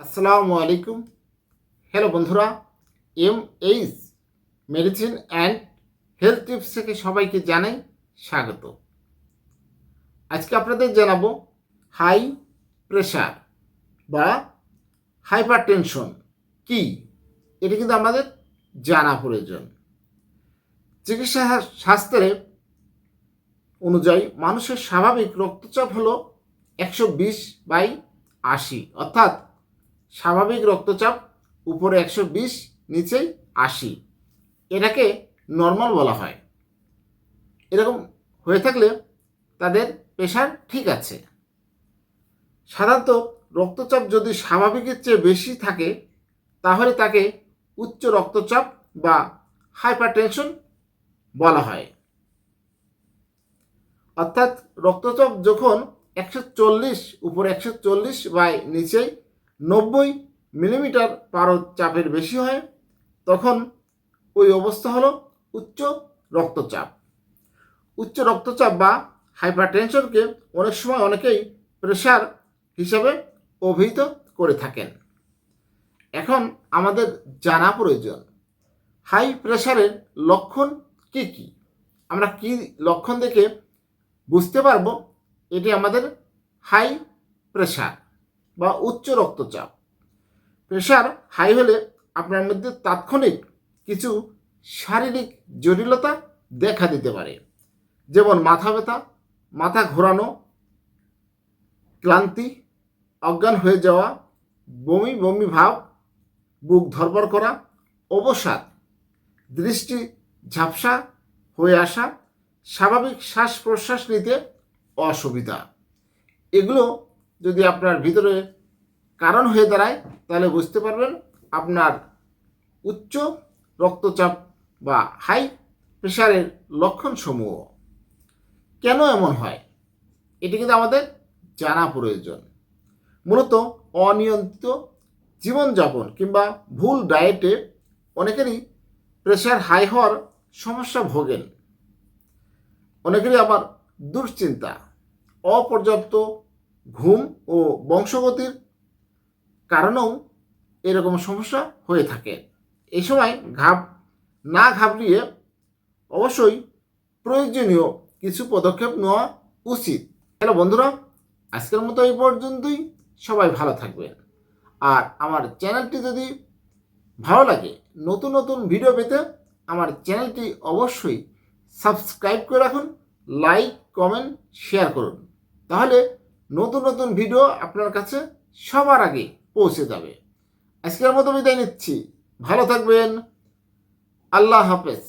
আসসালামু আলাইকুম। হ্যালো বন্ধুরা M H medicine and health tips থেকে সবাইকে জানাই স্বাগত। আজকে আপনাদের জানাব হাই প্রেশার বা হাইপার টেনশন কি? এটা কিন্তু আমাদের জানা প্রয়োজন। চিকিৎসা শাস্ত্রে অনুযায়ী মানুষের স্বাভাবিক রক্তচাপ হলো একশো বিশ বাই আশি, অর্থাৎ স্বাভাবিক রক্তচাপ উপরে একশো বিশ নিচেই আশি। এটাকে নর্মাল বলা হয়। এরকম হয়ে থাকলে তাদের প্রেশার ঠিক আছে। সাধারণত রক্তচাপ যদি স্বাভাবিকের চেয়ে বেশি থাকে, তাহলে তাকে উচ্চ রক্তচাপ বা হাইপারটেনশন বলা হয়। অর্থাৎ রক্তচাপ যখন একশো চল্লিশ, উপরে একশো চল্লিশ বাই নিচেই নব্বই মিলিমিটার পারদ চাপের বেশি হয়, তখন ওই অবস্থা হলো উচ্চ রক্তচাপ। উচ্চ রক্তচাপ বা হাইপারটেনশনকে অনেক সময় অনেকেই প্রেশার হিসাবে অভিহিত করে থাকেন। এখন আমাদের জানা প্রয়োজন, হাই প্রেশারের লক্ষণ কি কি? আমরা কি লক্ষণ দেখে বুঝতে পারব? এটি আমাদের হাই প্রেশার বা উচ্চ রক্তচাপ। প্রেশার হাই হলে আপনার মধ্যে তাৎক্ষণিক কিছু শারীরিক জটিলতা দেখা দিতে পারে। যেমন মাথা ব্যথা, মাথা ঘোরানো, ক্লান্তি, অজ্ঞান হয়ে যাওয়া, বমি বমি ভাব, বুক ধরপড় করা, অবসাদ, দৃষ্টি ঝাপসা হয়ে আসা, স্বাভাবিক শ্বাস প্রশ্বাস নিতে অসুবিধা। এগুলো যদি আপনার ভিতরে কারণ হয়ে দাঁড়ায়, তাহলে বুঝতে পারবেন আপনার উচ্চ রক্তচাপ বা হাই প্রেশারের লক্ষণসমূহ। কেন এমন হয়? এটি কিন্তু আমাদের জানা প্রয়োজন। মূলত অনিয়ন্ত্রিত জীবনযাপন কিংবা ভুল ডায়েটে অনেকেরই প্রেশার হাই হওয়ার সমস্যা ভোগেন। অনেকেরই আবার দুশ্চিন্তা, অপর্যাপ্ত ঘুম ও বংশগতির কারণেও এরকম সমস্যা হয়ে থাকে। এই সময় ঘাব না ঘাবড়িয়ে অবশ্যই প্রয়োজনীয় কিছু পদক্ষেপ নেওয়া উচিত। হ্যালো বন্ধুরা, আজকের মতো এই পর্যন্তই। সবাই ভালো থাকবেন। আর আমার চ্যানেলটি যদি ভালো লাগে, নতুন নতুন ভিডিও পেতে আমার চ্যানেলটি অবশ্যই সাবস্ক্রাইব করে রাখুন, লাইক, কমেন্ট, শেয়ার করুন। তাহলে নতুন নতুন ভিডিও আপনার কাছে সবার আগে পৌঁছে যাবে। আজকের মতো বিদায় নিচ্ছি। ভালো থাকবেন। আল্লাহ হাফেজ।